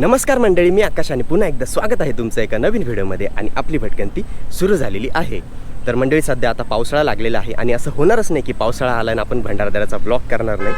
नमस्कार मंडळी मी आकाश आणि पुन्हा एकदा स्वागत आहे तुमचं एका नवीन व्हिडिओमध्ये आणि आपली भटकंती सुरू झालेली आहे. तर मंडळी सध्या आता पावसाळा लागलेला आहे आणि असं होणारच नाही की पावसाळा आला आणि आपण भंडारदऱ्याचा ब्लॉग करणार नाही.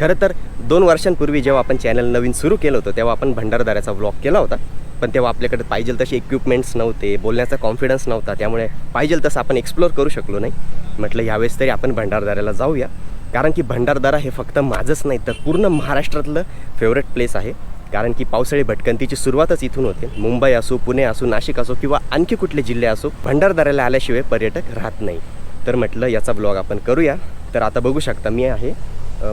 खरं तर दोन वर्षांपूर्वी जेव्हा आपण चॅनल नवीन सुरू केलं होतं तेव्हा आपण भंडारदऱ्याचा ब्लॉग केला होता. पण तेव्हा आपल्याकडे पाहिजे तसे इक्विपमेंट्स नव्हते बोलण्याचा कॉन्फिडन्स नव्हता त्यामुळे पाहिजे तसं आपण एक्सप्लोअर करू शकलो नाही. म्हटलं यावेळेस तरी आपण भंडारदऱ्याला जाऊया. कारण की भंडारदरा हे फक्त माझंच नाही तर पूर्ण महाराष्ट्रातलं फेवरेट प्लेस आहे. कारण की पावसाळी भटकंतीची सुरुवातच इथून होते. मुंबई असो पुणे असो नाशिक असो किंवा आणखी कुठले जिल्हे असो भंडारदऱ्याला आल्याशिवाय पर्यटक राहत नाही. तर म्हटलं याचा ब्लॉग आपण करूया. तर आता बघू शकता मी आहे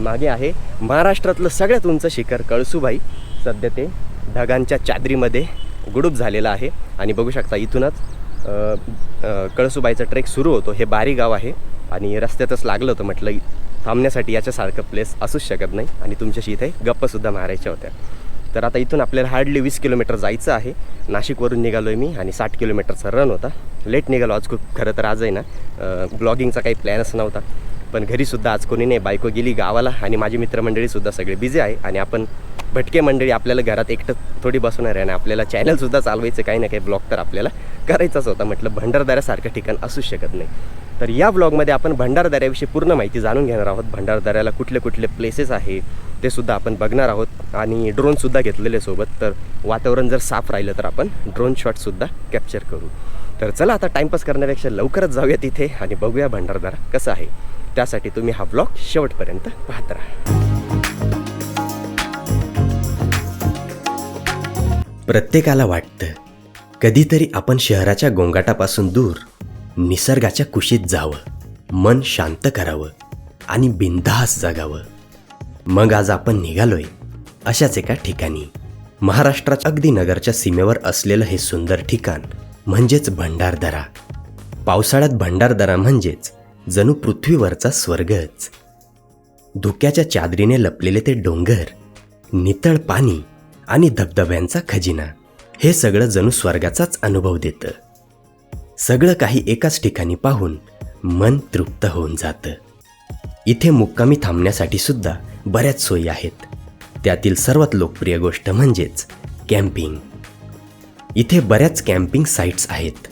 मागे आहे महाराष्ट्रातलं सगळ्यात उंच शिखर कळसुबाई. सध्या ते ढगांच्या चादरीमध्ये गुडूप झालेलं आहे. आणि बघू शकता इथूनच अ, कळसुबाईचा ट्रेक सुरू होतो. हे बारी गाव आहे. आणि रस्त्यातच लागलं होतं म्हटलं थांबण्यासाठी याच्यासारखं प्लेस असूच शकत नाही. आणि तुमच्याशी इथे गप्पासुद्धा मारायच्या होत्या. तर आता इथून आपल्याला हार्डली वीस किलोमीटर जायचं आहे. नाशिकवरून निघालो आहे मी आणि साठ किलोमीटरचा रन होता. लेट निघालो आज खूप खरं तर आज आहे ना. ब्लॉगिंगचा काही प्लॅनच नव्हता. पण घरीसुद्धा आज कोणी नाही बायको गेली गावाला आणि माझी मित्रमंडळीसुद्धा सगळे बिझी आहे आणि आपण भटके मंडळी आपल्याला घरात एकटं थोडी बसवणार आहे आणि आपल्याला चॅनलसुद्धा चालवायचं काही ना काही ब्लॉग तर आपल्याला करायचाच होता. म्हटलं भंडारदऱ्यासारखं ठिकाण असूच शकत नाही. तर या ब्लॉगमध्ये आपण भंडारदऱ्याविषयी पूर्ण माहिती जाणून घेणार आहोत. भंडारदऱ्याला कुठले कुठले प्लेसेस आहे? ते सुद्धा आपण बघणार आहोत. आणि ड्रोनसुद्धा घेतलेले सोबत. तर वातावरण जर साफ राहिलं तर आपण ड्रोन शॉटसुद्धा कॅप्चर करू. तर चला आता टाईमपास करण्यापेक्षा लवकरच जाऊया तिथे आणि बघूया भंडारदारा कसं आहे. त्यासाठी तुम्ही हा ब्लॉग शेवटपर्यंत पाहत राहा. प्रत्येकाला वाटतं कधीतरी आपण शहराच्या गोंगाटापासून दूर निसर्गाच्या कुशीत जावं मन शांत करावं आणि बिनधास जगावं. मग आज आपण निघालोय अशाच एका ठिकाणी. महाराष्ट्राच्या अगदी नगरच्या सीमेवर असलेलं हे सुंदर ठिकाण म्हणजेच भंडारदरा. पावसाळ्यात भंडारदरा म्हणजेच जणू पृथ्वीवरचा स्वर्गच. धुक्याच्या चादरीने लपलेले ते डोंगर नितळ पाणी आणि धबधब्यांचा खजिना हे सगळं जणू स्वर्गाचाच अनुभव देतं. सगळं काही एकाच ठिकाणी पाहून मन तृप्त होऊन जातं. इथे मुक्कामी थांबण्यासाठी सुद्धा बऱ्याच सोयी आहेत. त्यातील सर्वात लोकप्रिय गोष्ट म्हणजेच कॅम्पिंग. इथे बऱ्याच कॅम्पिंग साईट्स आहेत.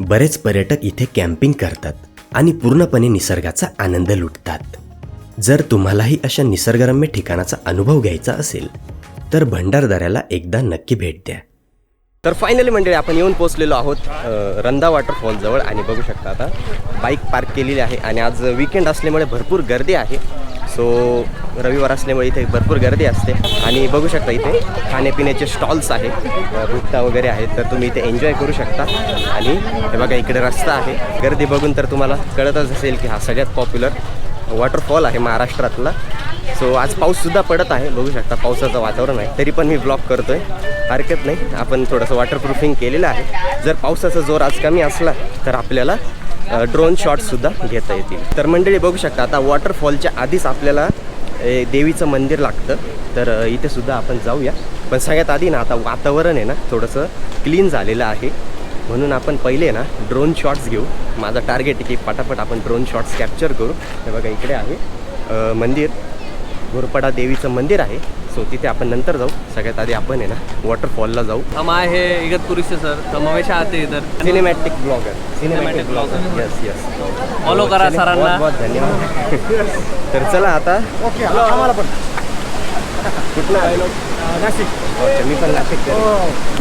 बरेच पर्यटक इथे कॅम्पिंग करतात आणि पूर्णपणे निसर्गाचा आनंद लुटतात. जर तुम्हालाही अशा निसर्गरम्य ठिकाणाचा अनुभव घ्यायचा असेल तर भंडारदऱ्याला एकदा नक्की भेट द्या. तर फायनली मंडळी आपण येऊन पोहोचलेलो आहोत रंदा वॉटरफॉलजवळ आणि बघू शकता आता बाईक पार्क केलेली आहे. आणि आज विकेंड असल्यामुळे भरपूर गर्दी आहे. सो रविवार असल्यामुळे इथे भरपूर गर्दी असते. आणि बघू शकता इथे खाण्यापिण्याचे स्टॉल्स आहेत. अ, वगैरे आहेत तर तुम्ही इथे एन्जॉय करू शकता. आणि हे बघा इकडे रस्ता आहे. गर्दी बघून तर तुम्हाला कळतच असेल की हा सगळ्यात पॉप्युलर वॉटरफॉल आहे महाराष्ट्रातला. सो आज पाऊससुद्धा पडत आहे. बघू शकता पावसाचं वातावरण आहे. तरी पण मी ब्लॉक करतो आहे हरकत नाही. आपण थोडंसं वॉटरप्रूफिंग केलेलं आहे. जर पावसाचा जोर आज कमी असला तर आपल्याला ड्रोन शॉट्ससुद्धा घेता येतील. तर मंडळी बघू शकता आता वॉटरफॉलच्या आधीच आपल्याला ए, देवीचं मंदिर लागतं. तर इथेसुद्धा इथे सुद्धा आपण जाऊया. पण सगळ्यात आधी ना आता वातावरण आहे ना थोडंसं क्लीन झालेलं आहे. म्हणून आपण पहिले ना ड्रोन शॉट्स घेऊ. माझा टार्गेट आहे की पटापट आपण ड्रोन शॉट्स कॅप्चर करू. हे बघा इकडे आहे मंदिर. घोरपडा देवीचं मंदिर आहे. सो तिथे आपण नंतर जाऊ. सगळ्यात आधी आपण आहे ना वॉटरफॉलला जाऊ. हम आए हैं इगतपुरी से सर हम हमेशा आते हैं इधर cinematic blogger cinematic blogger. Yes yes follow करा सरांना. धन्यवाद. तर चला आता. ओके आम्हाला पण. कुठलं? नाशिक. मी पण नाशिक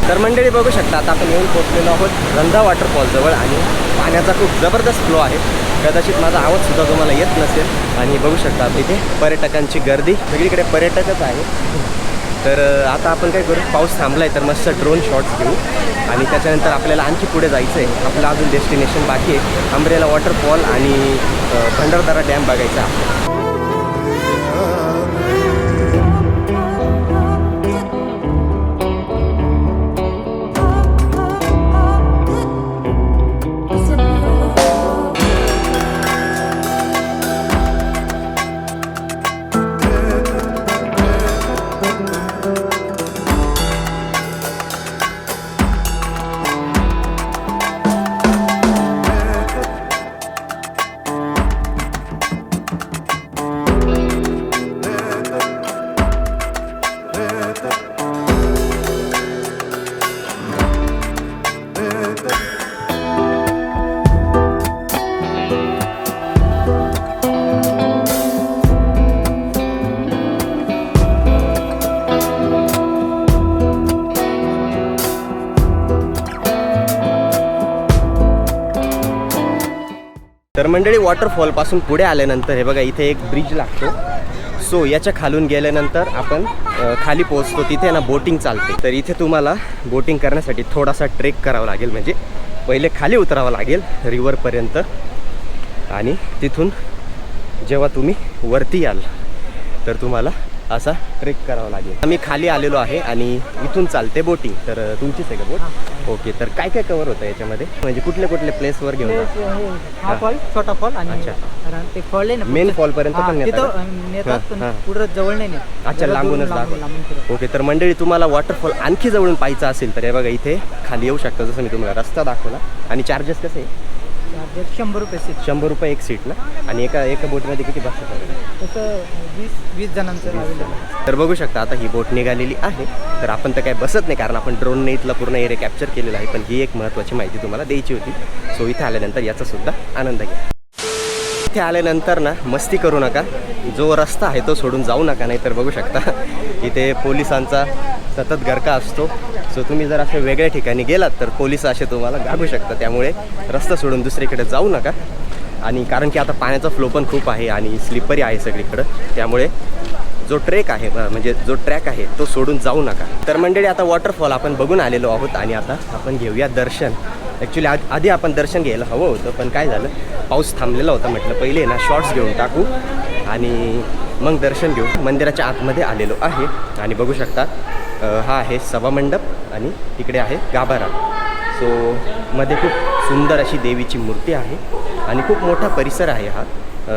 तर मंडळी बघू शकता आता आपण येऊन पोहोचलेलो आहोत रंधा वॉटरफॉलजवळ आणि पाण्याचा खूप जबरदस्त फ्लो आहे. कदाचित माझा आवाजसुद्धा तुम्हाला येत नसेल. आणि बघू शकता इथे पर्यटकांची गर्दी. सगळीकडे पर्यटकच आहे. तर आता आपण काय करू? पाऊस थांबला आहे तर मस्त ड्रोन शॉट्स घेऊ. आणि त्याच्यानंतर आपल्याला आणखी पुढे जायचं आहे आपलं अजून डेस्टिनेशन बाकी आहे. आंब्रेला वॉटरफॉल आणि भंडारदरा डॅम बघायचा. तर मंडळी वॉटरफॉलपासून पुढे आल्यानंतर हे बघा इथे एक ब्रिज लागतो. सो याच्या खालून गेल्यानंतर आपण खाली पोहोचतो. तिथे ना बोटिंग चालते. तर इथे तुम्हाला बोटिंग करण्यासाठी थोडासा ट्रेक करावा लागेल. म्हणजे पहिले खाली उतरावं लागेल रिवरपर्यंत आणि तिथून जेव्हा तुम्ही वरती याल तर तुम्हाला असा ट्रेक करावा लागेल. आम्ही खाली आलेलो आहे आणि इथून चालते बोटिंग. तर तुमचीच आहे का बोट? ओके तर काय काय कवर होतं याच्यामध्ये? म्हणजे कुठले कुठले प्लेसवर घेऊन? हा फॉल छोटा फॉल आणि ते फॉल आहे ना Main फक्त- fall पर्यंत हा, पण नेतात. पुढं जवळ नाही अच्छा लांबूनच. दाखव ओके तर मंडळी तुम्हाला वॉटरफॉल आणखी जवळून पाहायचं असेल तर हे बघा इथे खाली येऊ शकता. जसं मी तुम्हाला रस्ता दाखवला. आणि चार्जेस कसे आहे शंभर रुपये सीट शंभर रुपये एक सीट ना? आणि एका एका बोटमध्ये किती बसतात तसं वीस वीस जणांचं. तर बघू शकता आता ही बोट निघालेली आहे. तर आपण तर काय बसत नाही कारण आपण ड्रोनने इथला पूर्ण एरिया कॅप्चर केलेला आहे. पण ही एक महत्त्वाची माहिती तुम्हाला द्यायची होती. सो इथे आल्यानंतर याचा सुद्धा आनंद घ्या. इथे आल्यानंतर ना मस्ती करू नका. जो रस्ता आहे तो सोडून जाऊ नका नाही तर बघू शकता. इथे पोलिसांचा सतत गरका असतो. सो तुम्ही जर असे वेगळ्या ठिकाणी गेलात तर पोलीस असे तुम्हाला गागू शकतात. त्यामुळे रस्ता सोडून दुसरीकडे जाऊ नका. आणि कारण की आता पाण्याचा फ्लो पण खूप आहे आणि स्लिपरी आहे सगळीकडं. त्यामुळे जो ट्रेक आहे म्हणजे जो ट्रॅक आहे तो सोडून जाऊ नका. तर मंडळी आता वॉटरफॉल आपण बघून आलेलो आहोत आणि आता आपण घेऊया दर्शन. ॲक्च्युली आ आधी आपण दर्शन घ्यायला हवं होतं पण काय झालं? पाऊस थांबलेला होता म्हटलं पहिले ना शॉर्ट्स घेऊन टाकू आणि मग दर्शन घेऊ. मंदिराच्या आतमध्ये आलेलो आहे आणि बघू शकता हा आहे सभामंडप आणि तिकडे आहे गाभारा. सो मध्ये खूप सुंदर अशी देवीची मूर्ती आहे आणि खूप मोठा परिसर आहे हा.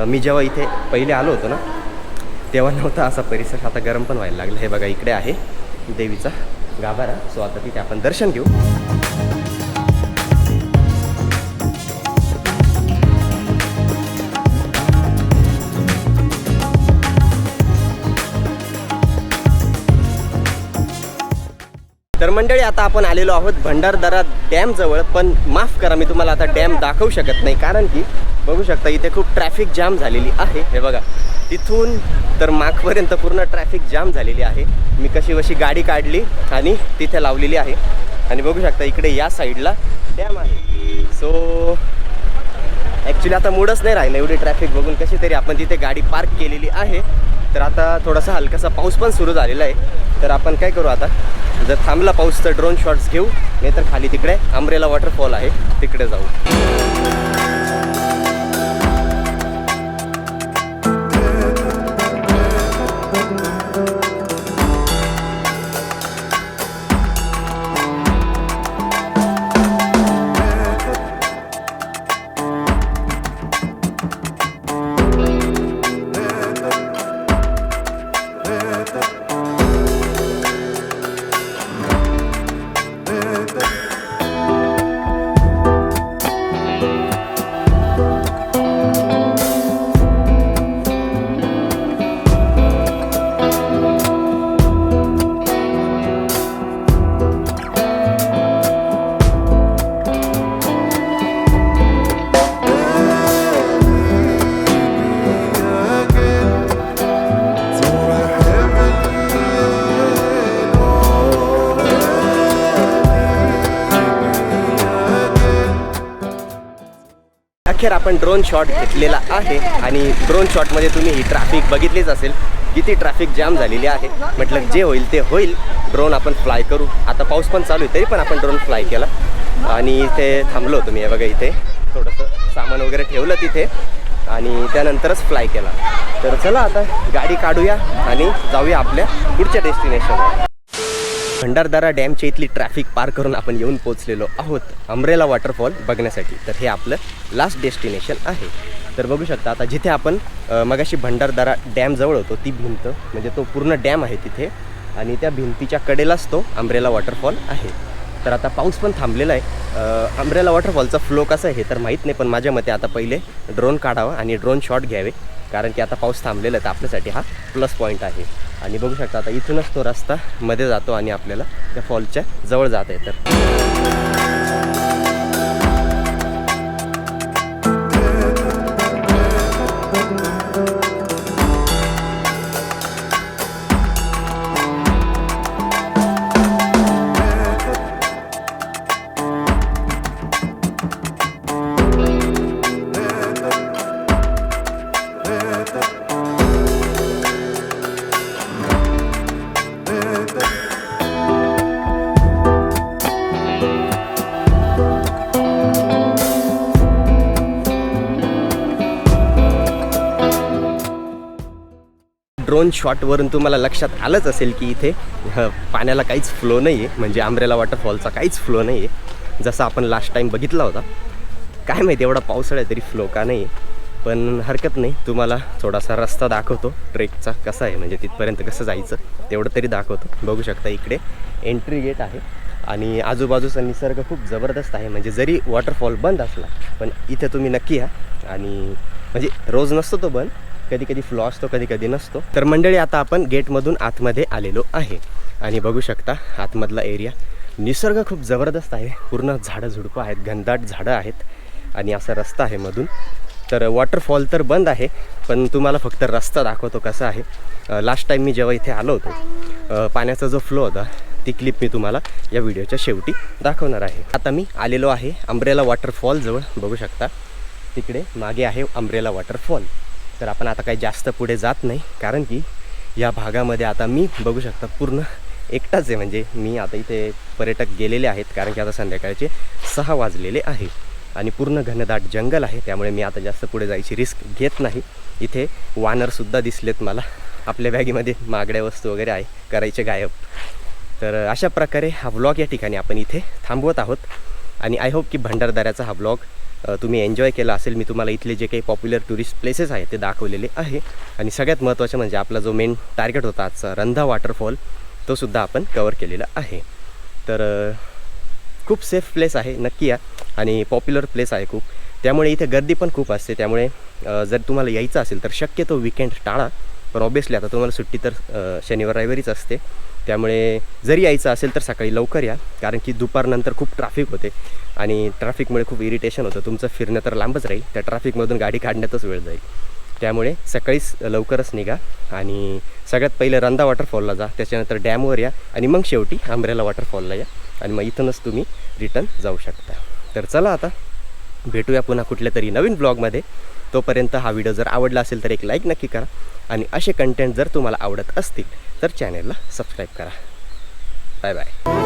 मी जेव्हा इथे पहिले आलो होतो ना तेव्हा नव्हता असा परिसर. आता गरम पण व्हायला लागला. हे बघा इकडे आहे देवीचा गाभारा. सो आता तिथे आपण दर्शन घेऊ. तर मंडळी आता आपण आलेलो आहोत भंडारदरा डॅम जवळ पण माफ करा मी तुम्हाला आता डॅम दाखवू शकत नाही कारण की बघू शकता इथे खूप ट्रॅफिक जाम झालेली आहे. हे बघा तिथून तर मागपर्यंत पूर्ण ट्रॅफिक जाम झालेली आहे. मी कशी वशी गाडी काढली आणि तिथे लावलेली आहे. आणि बघू शकता इकडे या साईडला डॅम आहे. सो ॲक्च्युली आता मूडच नाही राहिलं एवढी ट्रॅफिक बघून कशी तरी आपण तिथे गाडी पार्क केलेली आहे. तर आता थोडासा हलकासा पाऊस पण सुरू झालेला आहे. तर आपण काय करू आता? जर थांबला पाऊस तर ड्रोन शॉट्स घेऊ नाही तर खाली तिकडे आंब्रेला वॉटरफॉल आहे तिकडे जाऊ. अखेर आपण ड्रोन शॉट घेतलेला आहे आणि ड्रोन शॉटमध्ये तुम्ही ही ट्रॅफिक बघितलीच असेल. किती ट्रॅफिक जाम झालेली आहे. म्हटलं जे होईल ते होईल. ड्रोन आपण फ्लाय करू. आता पाऊस पण चालू आहे तरी पण आपण ड्रोन फ्लाय केला. आणि इथे थांबलो होतो मी हे बघा इथे. थोडंसं सामान वगैरे ठेवलं तिथे. आणि त्यानंतरच फ्लाय केला. तर चला आता गाडी काढूया आणि जाऊया आपल्या पुढच्या डेस्टिनेशनवर भंडारदारा डॅमच्या इथली ट्रॅफिक पार करून आपण येऊन पोचलेलो आहोत. अमरेला वॉटरफॉल बघण्यासाठी. तर हे आपलं लास्ट डेस्टिनेशन आहे. तर बघू शकता आता जिथे आपण मगाशी भंडारदारा डॅमजवळ होतो ती भिंत म्हणजे तो पूर्ण डॅम आहे तिथे. आणि त्या भिंतीच्या कडेलाच तो अमरेला वॉटरफॉल आहे. तर आता पाऊस पण थांबलेला आहे. अमरेला वॉटरफॉलचा फ्लो कसा आहे तर माहीत नाही पण माझ्या मते आता पहिले ड्रोन काढावा आणि ड्रोन शॉट घ्यावे. कारण की आता पाऊस थांबलेला आहे तर आपल्यासाठी हा प्लस पॉईंट आहे. आणि बघू शकता आता इथूनच तो रस्ता मध्ये जातो आणि आपल्याला त्या फॉलच्या जवळ जाता येतं. ड्रोन शॉटवरून तुम्हाला लक्षात आलंच असेल की इथे पाण्याला काहीच फ्लो नाही आहे म्हणजे आंब्रेला वॉटरफॉलचा काहीच फ्लो नाही आहे जसं आपण लास्ट टाईम बघितला होता. काय माहिती एवढा पावसाळा तरी फ्लो का नाही आहे पण हरकत नाही. तुम्हाला थोडासा रस्ता दाखवतो. ट्रेकचा कसा आहे म्हणजे तिथपर्यंत कसं जायचं तेवढं तरी दाखवतो. बघू शकता इकडे एंट्री गेट आहे. आणि आजूबाजूचा निसर्ग खूप जबरदस्त आहे. म्हणजे जरी वॉटरफॉल बंद असला पण इथे तुम्ही नक्की या. आणि म्हणजे रोज नसतो तो बंद कधी कधी फ्लो असतो कधी कधी नसतो. तर मंडळी आता आपण गेटमधून आतमध्ये आलेलो आहे. आणि बघू शकता आतमधला एरिया निसर्ग खूप जबरदस्त आहे. पूर्ण झाडं झुडपं आहेत घनदाट झाडं आहेत. आणि असा रस्ता आहे मधून. तर वॉटरफॉल तर बंद आहे पण तुम्हाला फक्त रस्ता दाखवतो कसा आहे. लास्ट टाईम मी जेव्हा इथे आलो होतो पाण्याचा जो फ्लो होता ती क्लिप मी तुम्हाला या व्हिडिओच्या शेवटी दाखवणार आहे. आता मी आलेलो आहे अंब्रेला वॉटरफॉलजवळ बघू शकता तिकडे मागे आहे अंब्रेला वॉटरफॉल तर आपण आता काही जास्त पुढे जात नाही. कारण की या भागामध्ये आता मी बघू शकता पूर्ण एकटाच आहे. म्हणजे मी आता इथे पर्यटक गेलेले आहेत. कारण की आता संध्याकाळचे सहा वाजलेले आहे. आणि पूर्ण घनदाट जंगल आहे. त्यामुळे मी आता जास्त पुढे जायची रिस्क घेत नाही. इथे वानरसुद्धा दिसलेत मला. आपल्या बॅगीमध्ये मागड्या वस्तू वगैरे आहे. करायचे गायब. तर अशा प्रकारे हा व्लॉग या ठिकाणी आपण इथे थांबवत आहोत. आणि आय होप की भंडारदऱ्याचा हा व्लॉग तुम्ही एन्जॉय केला असेल मी तुम्हाला इथले जे काही पॉप्युलर टुरिस्ट प्लेसेस आहेत ते दाखवलेले आहे. आणि सगळ्यात महत्त्वाचं म्हणजे आपला जो मेन टार्गेट होता आजचा रंधा वॉटरफॉल तो सुद्धा आपण कवर केलेला आहे. तर खूप सेफ प्लेस आहे नक्की या. आणि पॉप्युलर प्लेस आहे खूप. त्यामुळे इथे गर्दी पण खूप असते. त्यामुळे जर तुम्हाला यायचं असेल तर शक्यतो विकेंड टाळा. पण ऑब्वियसली आता तुम्हाला सुट्टी तर शनिवार रविवारीच असते. त्यामुळे जरी यायचं असेल तर सकाळी लवकर या कारण की दुपारनंतर खूप ट्रॅफिक होते आणि ट्रॅफिकमुळे खूप इरिटेशन होतं. तुमचं फिरणं तर लांबच राहील त्या ट्रॅफिकमधून गाडी काढण्यातच वेळ जाईल. त्यामुळे सकाळीच लवकरच निघा आणि सगळ्यात पहिले रंदा वॉटरफॉलला जा त्याच्यानंतर डॅमवर या आणि मग शेवटी आंब्रेला वॉटरफॉलला या आणि मग इथूनच तुम्ही रिटर्न जाऊ शकता. तर चला आता भेटूया पुन्हा कुठल्या तरी नवीन ब्लॉगमध्ये तोपर्यंत हा व्हिडिओ जर आवडला असेल तर एक लाईक नक्की करा. आणि असे कंटेंट जर तुम्हाला आवडत असतील तर चॅनेलला सबस्क्राईब करा. Bye bye